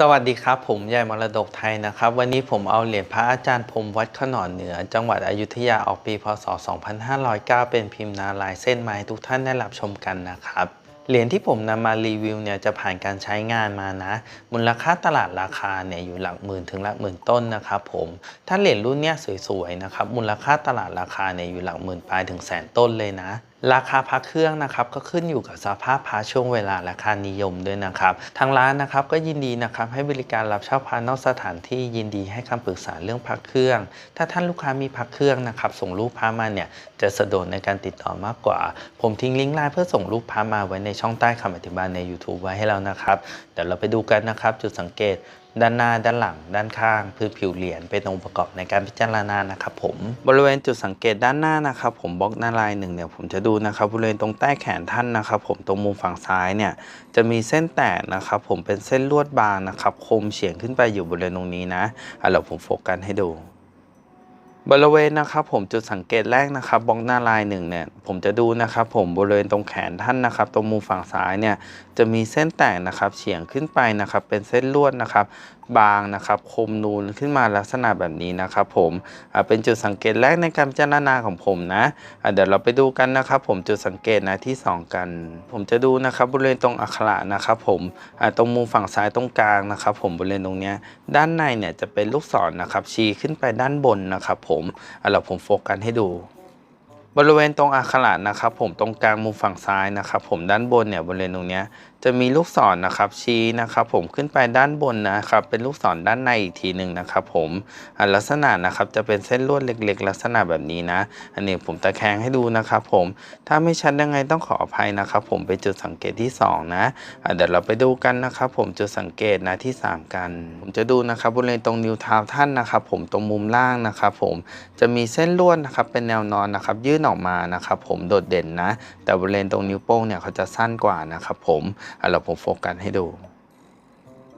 สวัสดีครับ ผมยายมรดกไทยนะครับ วันนี้ผมเอาเหรียญพระอาจารย์พรมวัดขนอนเหนือ จังหวัดอยุธยาออกปีพศ 2509 เป็นพิมพ์นาลายเส้นไม้ทุกท่านได้รับชมกันนะครับ เหรียญที่ผมนำมารีวิวเนี่ยจะผ่านการใช้งานมานะ มูลค่าตลาดราคาเนี่ยอยู่หลักหมื่นถึงหลักหมื่นต้นนะครับผมถ้าเหรียญรุ่นเนี้ยสวยๆนะครับมูลค่าตลาดราคาเนี่ยอยู่หลักหมื่นปลายถึงแสนต้นเลยนะ ราคาพระเครื่องนะครับก็ขึ้นอยู่กับสภาพพระช่วงเวลาและค่านิยมด้วยนะครับทางร้านนะครับก็ยินดีนะครับให้บริการรับเช่าพระนอกสถานที่ยินดีให้คำปรึกษาเรื่องพระเครื่อง ถ้าท่านลูกค้ามีพระเครื่องนะครับส่งรูปพระมาเนี่ยจะสะดวกในการติดต่อมากกว่า ผมทิ้งลิงก์ไลน์เพื่อส่งรูปพระมาไว้ในช่องใต้คำอธิบายใน YouTube ไว้ให้แล้วนะครับเดี๋ยวเราไปดูกันนะครับจุดสังเกต ด้านหน้าด้านหลัง ด้านข้างพื้นผิวเหรียญเป็นองค์ประกอบในการพิจารณานะครับผมบริเวณจุดสังเกตด้านหน้านะครับผมบล็อกหน้าลายหนึ่งเนี่ยผมจะดูนะครับบริเวณตรงใต้แขนท่านนะครับ ผมตรงมุมฝั่งซ้ายเนี่ยจะมีเส้นแตกนะครับ ผมเป็นเส้นลวดบางนะครับคมเฉียงขึ้นไปอยู่บริเวณตรงนี้นะอะเราผมโฟกัสให้ดู บริเวณนะครับผมจุดสังเกตแรกนะครับบล็อกหน้าลายหนึ่งเนี่ยผมจะดูนะครับผมบริเวณตรงแขนท่านนะครับ ตรงมุมฝั่งซ้ายเนี่ยจะมีเส้นแตกนะครับเฉียงขึ้นไปนะครับเป็นเส้นลวดนะครับบางนะครับคมนูนขึ้นมาลักษณะแบบนี้นะครับผมเป็นจุดสังเกตแรกในการพิจารณาของผมนะเดี๋ยวเราไปดูกันนะครับ ผมจุดสังเกตนะที่สองกัน ผมจะดูนะครับบริเวณตรงอักขระนะครับผมตรงมุมฝั่งซ้ายตรงกลางนะครับผมบริเวณตรงเนี้ยด้านในเนี่ยจะเป็นลูกศรนะครับชี้ขึ้นไปด้านบนนะครับผมเราผมโฟกัสให้ดู บริเวณตรงอักขระนะครับผมตรงกลางมุมฝั่งซ้ายนะครับผมด้านบนเนี่ยบริเวณตรงนี้จะมีลูกศรนะครับชี้นะครับผมขึ้นไปด้านบนนะครับเป็นลูกศรด้านในอีกทีหนึ่งนะครับผมลักษณะนะครับจะเป็นเส้นลวดเล็ก ๆ ลักษณะแบบนี้นะ อันนี้ผมตะแคงให้ดูนะครับผมถ้าไม่ชัดยังไงต้องขออภัยนะครับผมเป็นจุดสังเกตที่สองนะเดี๋ยวเราไปดูกันนะครับผมจุดสังเกตนะที่สามกัน ผมจะดูนะครับบริเวณตรงนิ้วเท้าท่านนะครับผมตรงมุมล่างนะครับผมจะมีเส้นลวดนะครับเป็นแนวนอนนะครับยื่นออกมานะครับผมโดดเด่นนะ แต่บริเวณตรงนิ้วโป้งเนี่ยเขาจะสั้นกว่านะครับผมอะเราผมโฟกัสให้ดู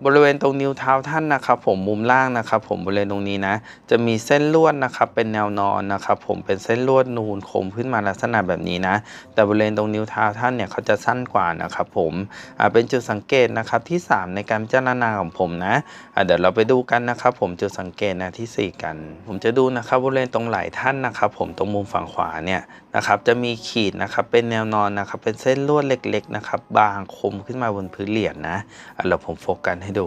บริเวณตรงนิ้วเท้าท่านนะครับ ผมมุมล่างนะครับ ผมบริเวณตรงนี้นะ จะมีเส้นลวดนะครับ เป็นแนวนอนนะครับ ผมเป็นเส้นลวดนูนคมขึ้นมาลักษณะแบบนี้นะ แต่บริเวณตรงนิ้วเท้าท่านเนี่ยเขาจะสั้นกว่านะครับ ผมอ่าเป็นจุดสังเกตนะครับที่ 3 ในการพิจารณาของผมนะอ่าเดี๋ยวเราไปดูกันนะครับ ผมจุดสังเกตนะที่ 4 กัน ผมจะดูนะครับบริเวณตรงไหล่ท่านนะครับ ผมตรงมุมฝั่งขวาเนี่ยนะครับ จะมีขีดนะครับเป็นแนวนอนนะครับ เป็นเส้นลวดเล็ก ๆ นะครับ บางคมขึ้นมาบนพื้นเหรียญนะอะเราผมโฟกัสให้ดู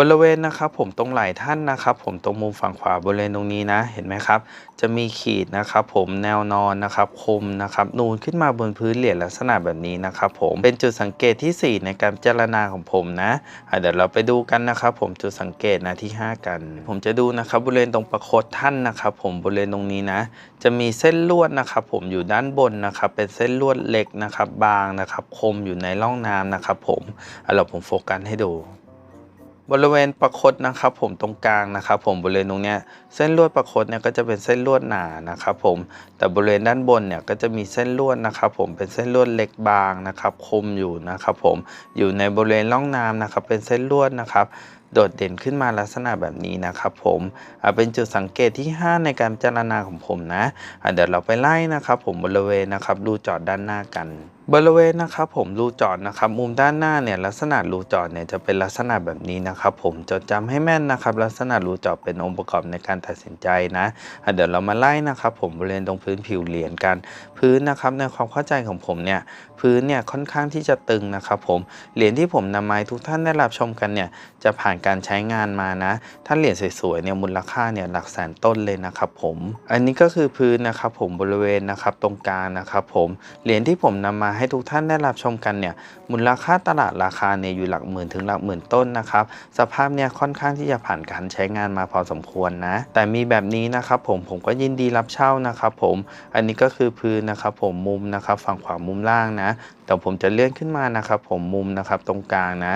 บริเวณนะครับผมตรงไหล่ท่านนะครับ ผมตรงมุมฝั่งขวาบริเวณตรงนี้นะเห็นไหมครับ จะมีขีดนะครับ ผมแนวนอนนะครับคมนะครับนูนขึ้นมาบนพื้นเหรียญลักษณะแบบนี้นะครับ ผมเป็นจุดสังเกตที่ 4 ในการพิจารณาของผมนะเดี๋ยวเราไปดูกันนะครับ ผมจุดสังเกตนะที่ 5 กัน ผมจะดูนะครับบริเวณตรงประคตท่านนะครับ ผมบริเวณตรงนี้นะ จะมีเส้นลวดนะครับ ผมอยู่ด้านบนนะครับ เป็นเส้นลวดเล็กนะครับ บางนะครับ คมอยู่ในร่องน้ำนะครับ ผมอะเราผมโฟกัสให้ดู บริเวณประคดนะครับ ผมตรงกลางนะครับ ผมบริเวณตรงเนี้ยเส้นลวดประคดเนี่ยก็จะเป็นเส้นลวดหนานะครับ ผมแต่บริเวณด้านบนเนี่ยก็จะมีเส้นลวดนะครับ ผมเป็นเส้นลวดเล็กบางนะครับ คมอยู่นะครับ ผมอยู่ในบริเวณร่องน้ำนะครับ เป็นเส้นลวดนะครับ โดดเด่นขึ้นมาลักษณะแบบนี้นะครับผมเป็นจุดสังเกตที่ 5 ในการพิจารณาของผมนะเดี๋ยวเราไปไล่นะครับผมบริเวณนะครับดูจอดด้านหน้ากันบริเวณนะครับผมรูจอดนะครับมุมด้านหน้าเนี่ยลักษณะรูจอดเนี่ยจะเป็นลักษณะแบบนี้นะครับผมจดจำให้แม่นนะครับลักษณะรูจอดเป็นองค์ประกอบในการตัดสินใจนะะเดี๋ยวเรามาไล่นะครับผมบริเวณตรงพื้นผิวเหรียญกัน พื้นนะครับในความเข้าใจของผมเนี่ยพื้นเนี่ยค่อนข้างที่จะตึงนะครับผมเหรียญที่ผมนำมาให้ทุกท่านได้รับชมกันเนี่ยจะผ่านการใช้งานมานะ ถ้าเหรียญสวยๆเนี่ยมูลค่าเนี่ยหลักแสนต้นเลยนะครับผม อันนี้ก็คือพื้นนะครับผมบริเวณนะครับตรงกลางนะครับผมเหรียญที่ผมนำมาให้ทุกท่านได้รับชมกันเนี่ยมูลค่าตลาดราคาเนี่ยอยู่หลักหมื่นถึงหลักหมื่นต้นนะครับสภาพเนี่ยค่อนข้างที่จะผ่านการใช้งานมาพอสมควรนะ แต่มีแบบนี้นะครับผมผมก็ยินดีรับเช่านะครับผมอันนี้ก็คือพื้นนะครับผมมุมนะครับฝั่งขวามุมล่างนะ เดี๋ยวผมจะเลื่อนขึ้นมานะครับ ผมมุมนะครับตรงกลางนะ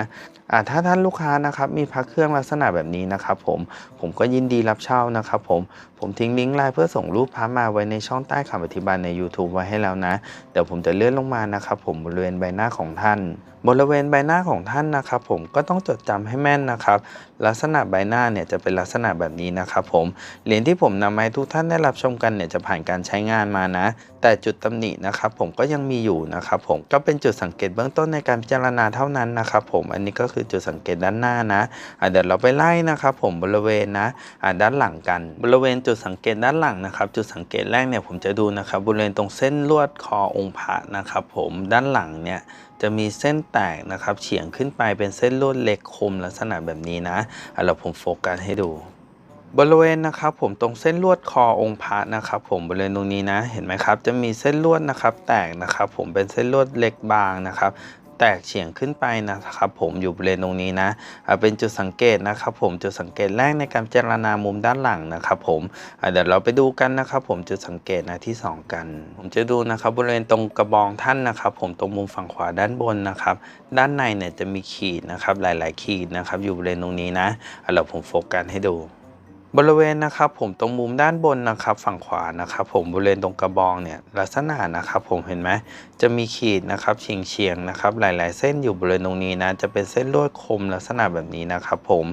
อ่าถ้าท่านลูกค้านะครับมีพักเครื่องลักษณะแบบนี้นะครับผมผมก็ยินดีรับเช่านะครับผมผมทิ้งลิงก์ไลน์เพื่อส่งรูปพระมาไว้ในช่องใต้คำอธิบายใน YouTube ไว้ให้แล้วนะ เดี๋ยวผมจะเลื่อนลงมานะครับผมบริเวณใบหน้าของท่าน บริเวณใบหน้าของท่านนะครับผมก็ต้องจดจำให้แม่นนะครับ ลักษณะใบหน้าเนี่ยจะเป็นลักษณะแบบนี้นะครับผมเหรียญที่ผมนำมาให้ทุกท่านได้รับชมกันเนี่ยจะผ่านการใช้งานมานะ แต่จุดตำหนินะครับผมก็ยังมีอยู่นะครับผมก็เป็นจุดสังเกตเบื้องต้นในการพิจารณาเท่านั้นนะครับผมอันนี้ก็คือจุดสังเกตด้านหน้านะเดี๋ยวเราไปไล่นะครับผมบริเวณนะด้านหลังกัน บริเวณจุดสังเกตด้านหลังนะครับ จุดสังเกตแรกเนี่ยผมจะดูนะครับบริเวณตรงเส้นลวดคอองค์พระนะครับผมด้านหลังเนี่ย จะมีเส้นแตกนะครับเฉียงขึ้นไปเป็นเส้นลวดเล็กคมลักษณะแบบนี้นะเอาละผมโฟกัสให้ดูบริเวณนะครับผมตรงเส้นลวดคอองค์พระนะครับผมบริเวณตรงนี้นะเห็นไหมครับจะมีเส้นลวดนะครับแตกนะครับผมเป็นเส้นลวดเล็กบางนะครับ แตกเฉียงขึ้นไปนะครับผมอยู่บริเวณตรงนี้นะเป็นจุดสังเกตนะครับผมจุดสังเกตแรกในการพิจารณามุมด้านหลังนะครับผมเดี๋ยวเราไปดูกันนะครับผมจุดสังเกตนะที่สองกัน ผมจะดูนะครับบริเวณตรงกระบองท่านนะครับผมตรงมุมฝั่งขวาด้านบนนะครับด้านในเนี่ยจะมีขีดนะครับหลาย ๆ ขีดนะครับอยู่บริเวณตรงนี้นะอ่าเราผมโฟกัสให้ดู บริเวณนะครับผมตรงมุมด้านบนนะครับฝั่งขวานะครับผมบริเวณตรงกระบองเนี่ยลักษณะนะครับผมเห็นไหมจะมีขีดนะครับเฉียงเฉียงนะครับหลาย ๆ เส้นอยู่บริเวณตรงนี้นะจะเป็นเส้นลวดคมลักษณะแบบนี้นะครับผม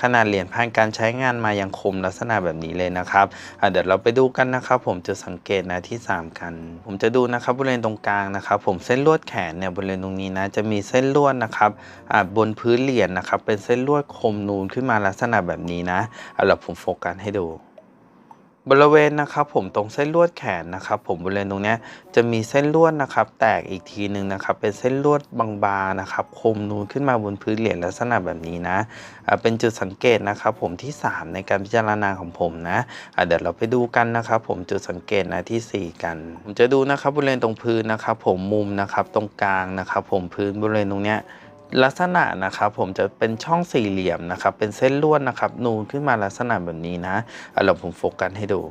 ขนาดเหรียญผ่านการใช้งานมายังคมลักษณะแบบนี้เลยนะครับเดี๋ยวเราไปดูกันนะครับผมจะสังเกตนะที่ 3 กัน ผมจะดูนะครับบริเวณตรงกลางนะครับผมเส้นลวดแขนเนี่ยบริเวณตรงนี้นะจะมีเส้นลวดนะครับบนพื้นเหรียญนะครับเป็นเส้นลวดคมนูนขึ้นมาลักษณะแบบนี้นะเอาล่ะผมฟกัสให้ดู บริเวณนะครับผมตรงเส้นลวดแขนนะครับผมบริเวณตรงนี้จะมีเส้นลวดนะครับ แตกอีกทีหนึ่งนะครับ เป็นเส้นลวดบางๆนะครับคมนูนขึ้นมาบนพื้นเหรียญลักษณะแบบนี้นะเป็นจุดสังเกตนะครับ ผมที่ 3 ในการพิจารณาของผมนะเดี๋ยวเราไปดูกันนะครับ ผมจุดสังเกตนะทีสี่4 กัน ผมจะดูนะครับบริเวณตรงพื้นนะครับ ผมมุมนะครับตรงกลางนะครับ ผมพื้นบริเวณตรงเนี้ย ลักษณะนะครับผมจะเป็นช่องสี่เหลี่ยมนะครับ เป็นเส้นลวดนะครับ นูนขึ้นมาลักษณะแบบนี้นะเอาเราผมโฟกัสให้ดู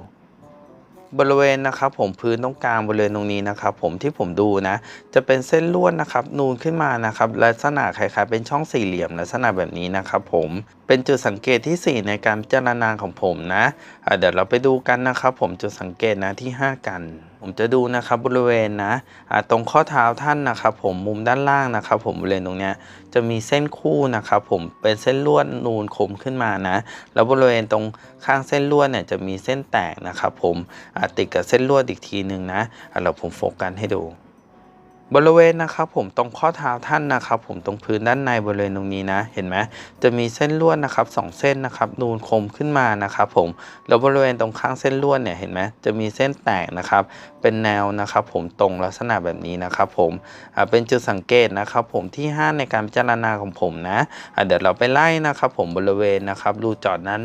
บริเวณนะครับ ผมพื้นตรงกลางบริเวณตรงนี้นะครับ ผมที่ผมดูนะ จะเป็นเส้นลวดนะครับ นูนขึ้นมานะครับ ลักษณะคล้ายๆเป็นช่องสี่เหลี่ยมลักษณะแบบนี้นะครับ ผมเป็นจุดสังเกตที่ 4 ในการพิจารณาของผมนะะเดี๋ยวเราไปดูกันนะครับ ผมจุดสังเกตนะที่ 5 กัน ผมจะดูนะครับบริเวณนะะตรงข้อเท้าท่านนะครับ ผมมุมด้านล่างนะครับ ผมบริเวณตรงเนี้ยจะมีเส้นคู่นะครับ ผมเป็นเส้นลวดนูนคมขึ้นมานะ แล้วบริเวณตรงข้างเส้นลวดเนี่ยจะมีเส้นแตกนะครับ ผมติดกับเส้นลวดอีกทีหนึ่งนะะเราผมโฟกัสให้ดู บริเวณนะครับผมตรงข้อเท้าท่านนะครับผมตรงพื้นด้านในบริเวณตรงนี้นะ เห็นไหมจะมีเส้นลวดนะครับสองเส้นนะครับนูนคมขึ้นมานะครับผมแล้วบริเวณตรงข้างเส้นลวดเนี่ยเห็นไหมจะมีเส้นแตกนะครับเป็นแนวนะครับผมตรงลักษณะแบบนี้นะครับผมเป็นจุดสังเกตนะครับผมที่5ในการพิจารณาของผมนะเดี๋ยวเราไปไล่นะครับผมบริเวณนะครับรูเจอดนั้น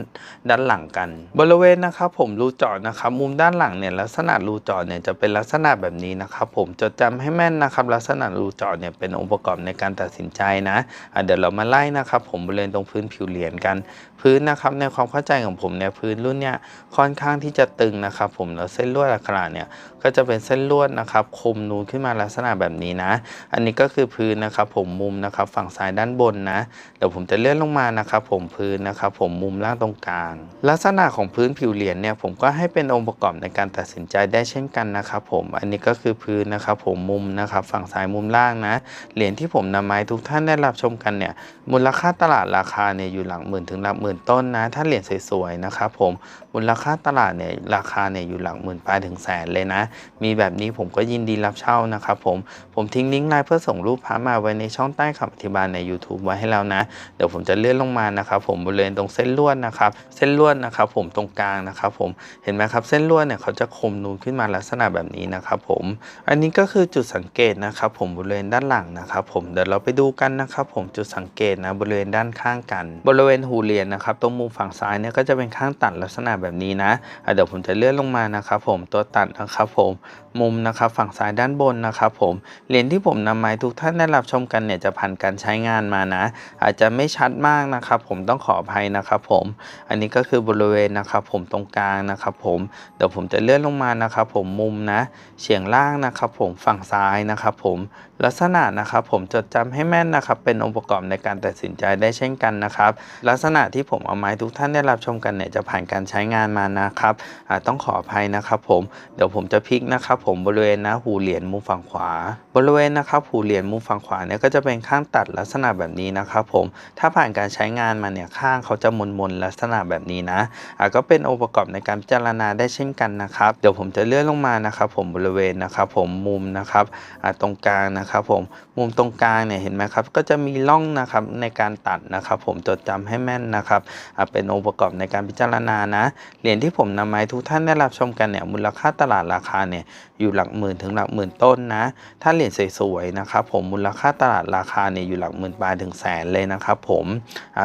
ด้านหลังกัน บริเวณนะครับผมรูเจอดนะครับมุมด้านหลังเนี่ยลักษณะรูเจอดเนี่ยจะเป็นลักษณะแบบนี้นะครับผมจดจำให้แม่นนะครับลักษณะรูเจอดเนี่ยเป็นองค์ประกอบในการตัดสินใจนะะเดี๋ยวเรามาไล่นะครับผมบริเวณตรงพื้นผิวเหรียญกัน พื้นนะครับในความเข้าใจของผมเนี่ยพื้นรุ่นเนี่ยค่อนข้างที่จะตึงนะครับผมแล้วเส้นลวดอักขระเนี่ย ก็จะเป็นเส้นลวดนะครับคมนูนขึ้นมาลักษณะแบบนี้นะ อันนี้ก็คือพื้นนะครับผมมุมนะครับฝั่งซ้ายด้านบนนะเดี๋ยวผมจะเลื่อนลงมานะครับผมพื้นนะครับผมมุมล่างตรงกลาง ลักษณะของพื้นผิวเหรียญเนี่ยผมก็ให้เป็นองค์ประกอบในการตัดสินใจได้เช่นกันนะครับผมอันนี้ก็คือพื้นนะครับผมมุมนะครับฝั่งซ้ายมุมล่างนะเหรียญที่ผมนำมาให้ทุกท่านได้รับชมกันเนี่ยมูลค่าตลาดราคาเนี่ยอยู่หลักหมื่นถึงหลักหมื่นต้นนะ ถ้าเหรียญสวยๆนะครับผมมูลค่าตลาดเนี่ยราคาเนี่ยอยู่หลักหมื่นปลายถึงแสนเลยนะมีแบบนี้ผมก็ยินดีรับเช่านะครับผม ผมทิ้งลิงก์ไลน์เพื่อส่งรูปพระมาไว้ในช่องใต้คำอธิบายใน YouTube ไว้ให้แล้วนะ เดี๋ยวผมจะเลื่อนลงมานะครับผมบริเวณตรงเส้นลวดนะครับ เส้นลวดนะครับผมตรงกลางนะครับผม เห็นไหมครับเส้นลวดเนี่ยเขาจะคมนูนขึ้นมาลักษณะแบบนี้นะครับผม อันนี้ก็คือจุดสังเกตนะครับผมบริเวณด้านหลังนะครับผม เดี๋ยวเราไปดูกันนะครับผมจุดสังเกตนะบริเวณด้านข้างกัน บริเวณหูเหรียญนะครับตรงมุมฝั่งซ้ายเนี่ยก็จะเป็นข้างตัดลักษณะแบบนี้นะ เดี๋ยวผมจะเลื่อนลงมานะครับผมตัวตัดนะครับผม home. มุมนะครับฝั่งซ้ายด้านบนนะครับผมเหรียญที่ผมนำมาให้ทุกท่านได้รับชมกันเนี่ยจะผ่านการใช้งานมานะ อาจจะไม่ชัดมากนะครับผมต้องขออภัยนะครับผมอันนี้ก็คือบริเวณนะครับผมตรงกลางนะครับผมเดี๋ยวผมจะเลื่อนลงมานะครับผมมุมนะเฉียงล่างนะครับผมฝั่งซ้ายนะครับผมลักษณะนะครับผมจดจำให้แม่นนะครับเป็นองค์ประกอบในการตัดสินใจได้เช่นกันนะครับลักษณะที่ผมเอามาให้ทุกท่านได้รับชมกันเนี่ยจะผ่านการใช้งานมานะครับอ่าต้องขออภัยนะครับผมเดี๋ยวผมจะพลิกนะครับผมบริเวณน้าหูเหรียญมุมฝั่งขวา บริเวณนะครับหูเหรียญมุมฝั่งขวาเนี่ยก็จะเป็นข้างตัดลักษณะแบบนี้นะครับผมถ้าผ่านการใช้งานมาเนี่ยข้างเขาจะมนๆลักษณะแบบนี้นะอะก็เป็นองค์ประกอบในการพิจารณาได้เช่นกันนะครับเดี๋ยวผมจะเลื่อนลงมานะครับ ผมบริเวณนะครับ ผมมุมนะครับอะตรงกลางนะครับผมมุมตรงกลางเนี่ยเห็นไหมครับก็จะมีร่องนะครับในการตัดนะครับ ผมจดจำให้แม่นนะครับอะเป็นองค์ประกอบในการพิจารณานะเหรียญที่ผมนำมาให้ทุกท่านได้รับชมกันเนี่ยมูลค่าตลาดราคาเนี่ย อยู่หลักหมื่นถึงหลักหมื่นต้นนะ ถ้าเหรียญสวยๆนะครับผมมูลค่าตลาดราคาเนี่ยอยู่หลักหมื่นปลายถึงแสนเลยนะครับผม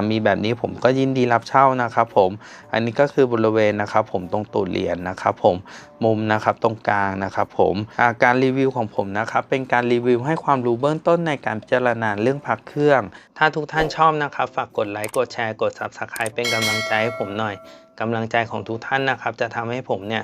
มีแบบนี้ผมก็ยินดีรับเช่านะครับผมอันนี้ก็คือบริเวณนะครับผมตรงตูดเหรียญนะครับผมมุมนะครับตรงกลางนะครับผมาการรีวิวของผมนะครับเป็นการรีวิวให้ความรู้เบื้องต้นในการพิจารณาเรื่องพักเครื่อง ถ้าทุกท่านชอบนะครับฝากกดไลค์กดแชร์กด Subscribe เป็นกำลังใจให้ผมหน่อยกำลังใจของทุกท่านนะครับจะทำให้ผมเนี่ย